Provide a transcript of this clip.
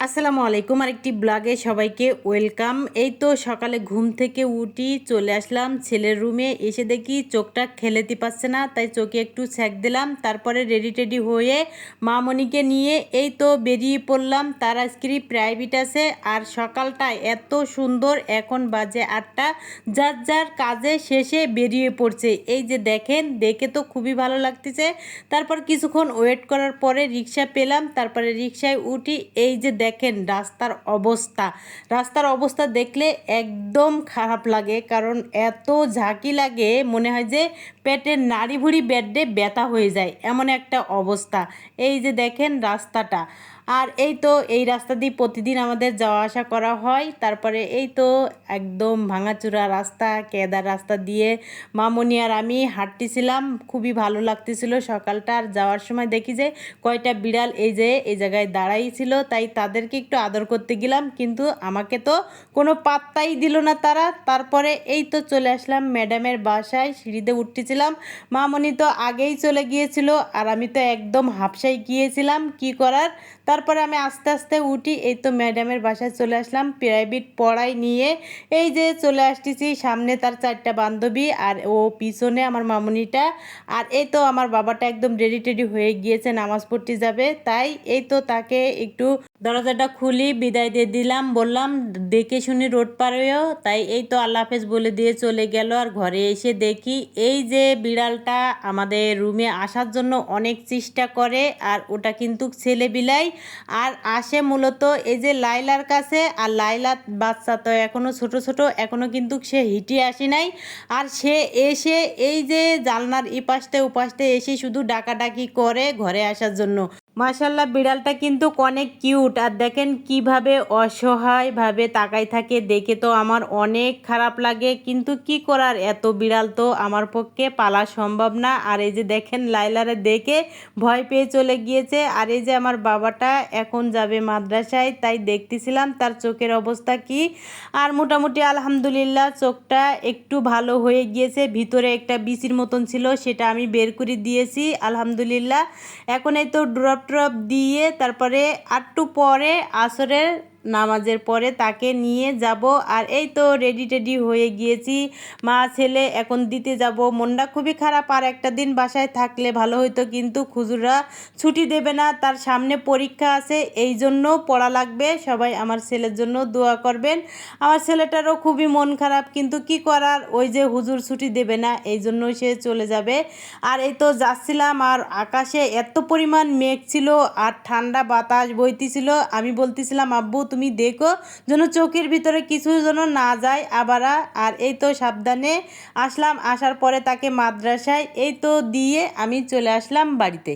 আসসালামু আলাইকুম। আরেকটি ব্লগে সবাইকে ওয়েলকাম। এই তো সকালে ঘুম থেকে উঠি, চলে আসলাম ছেলের রুমে। এসে দেখি চোখটা খেলেতে পারছে না, তাই চোখে একটু ছ্যাক দিলাম। তারপরে রেডি টেডি হয়ে মামনিকে নিয়ে এই তো বেরিয়ে পড়লাম। তার আজকেরই প্রাইভেট আছে। আর সকালটা এত সুন্দর, এখন বাজে আটটা। যার যার কাজে শেষে বেরিয়ে পড়ছে। এই যে দেখেন, দেখে তো খুবই ভালো লাগতেছে। তারপর কিছুক্ষণ ওয়েট করার পরে রিক্সা পেলাম। তারপরে রিক্সায় উঠি। এই যে দেখেন রাস্তার অবস্থা। রাস্তার অবস্থা দেখলে একদম খারাপ লাগে, কারণ এত ঝাঁকি লাগে, মনে হয় যে পেটের নাড়ি ভুড়ি বেডে ব্যথা হয়ে যায়, এমন একটা অবস্থা। এই যে দেখেন রাস্তাটা। আর এই তো এই রাস্তা দিয়ে প্রতিদিন আমাদের যাওয়া আসা করা হয়, তারপরে এই তো একদম ভাঙাচুরা রাস্তা, কেদার রাস্তা দিয়ে মামনি আর আমি হাঁটতেছিলাম, খুবই ভালো লাগতেছিল সকালটা। আর যাওয়ার সময় দেখি যে কয়টা বিড়াল এই যে, এই জায়গায় দাঁড়াই ছিল, তাই তাদেরকে একটু আদর করতে গেলাম, কিন্তু আমাকে তো কোনো পাত্তাই দিল না তারা। তারপরে এই তো চলে আসলাম ম্যাডামের বাসায়, সিঁড়িতে উঠতেছিলাম মামনি তো আগেই চলে গিয়েছিল আর আমি তো একদম হাফসাই গিয়েছিলাম, কি করার? তারপরে আমি আস্তে আস্তে উঠি, এই তো ম্যাডামের বাসায় চলে আসলাম, প্রাইভেট পড়াই নিয়ে। এই যে চলে আসতেছি, সামনে তার চারটা বান্ধবী আর ও পিছনে আমার মামনিটা। আর এই তো আমার বাবাটা একদম রেডি টেডি হয়ে গিয়েছে, নামাজ পড়তে যাবে। তাই এই তো তাকে একটু দরজাটা খুলি, বিদায় দিয়ে দিলাম, বললাম, দেখে শুনি রোড পারেও তাই এই তো আল্লাহ হাফেজ বলে দিয়ে চলে গেল আর ঘরে এসে দেখি এই যে বিড়ালটা আমাদের রুমে আসার জন্য অনেক চেষ্টা করে আর ওটা কিন্তু ছেলে বিলাই আর আসে মূলত এই যে লাইলার কাছে, আর লাইলার বাচ্চা তো এখনও ছোট ছোট এখনও কিন্তু সে হিটে আসে নাই। আর সে এসে এই যে জালনার ইপাশতে উপাশতে এসে শুধু ডাকাডাকি করে ঘরে আসার জন্য। মাশাল্লাহ বিড়ালটা কিন্তু অনেক কিউট আর দেখেন কীভাবে অসহায়ভাবে তাকাই থাকে, দেখে তো আমার অনেক খারাপ লাগে। কিন্তু কি করার, এত বিড়াল তো আমার পক্ষে পালা সম্ভব না। আর এই যে দেখেন লাইলারে দেখে ভয় পেয়ে চলে গিয়েছে। আর এই যে আমার বাবাটা এখন যাবে মাদ্রাসায়, তাই দেখতেছিলাম তার চোখের অবস্থা কি। আর মোটামুটি আলহামদুলিল্লাহ চোখটা একটু ভালো হয়ে গিয়েছে। ভিতরে একটা বিচির মতন ছিল, সেটা আমি বের করে দিয়েছি, আলহামদুলিল্লাহ। এখন এই তো ড্রপ ট্রপ দিয়ে তারপরে আটটু পরে আসরের নামাজের পরে তাকে নিয়ে যাব। আর এই তো রেডি টেডি হয়ে গিয়েছি। মা, ছেলে, এখন দিতে যাব। মনটা খুবই খারাপ। আর একটা দিন বাসায় থাকলে ভালো হইতো, কিন্তু খুজুরা ছুটি দেবে না। তার সামনে পরীক্ষা আছে, এই জন্য পড়া লাগবে। সবাই আমার ছেলের জন্য দোয়া করবেন। আমার ছেলেটারও খুবই মন খারাপ, কিন্তু কি করার? ওই যে হুজুর ছুটি দেবে না, এই জন্য সে চলে যাবে। আর এই তো যাচ্ছিলাম, আর আকাশে এত পরিমাণ মেঘ ছিল, আর ঠান্ডা বাতাস বইতেছিল। আমি বলতেছিলাম, আব্বু তুমি দেখো যেন চোখের ভিতরে কিছু যেন না যায়। আবার, আর এই তো সাবধানে আসলাম। আসার পরে তাকে মাদ্রাসায় এই তো দিয়ে আমি চলে আসলাম বাড়িতে।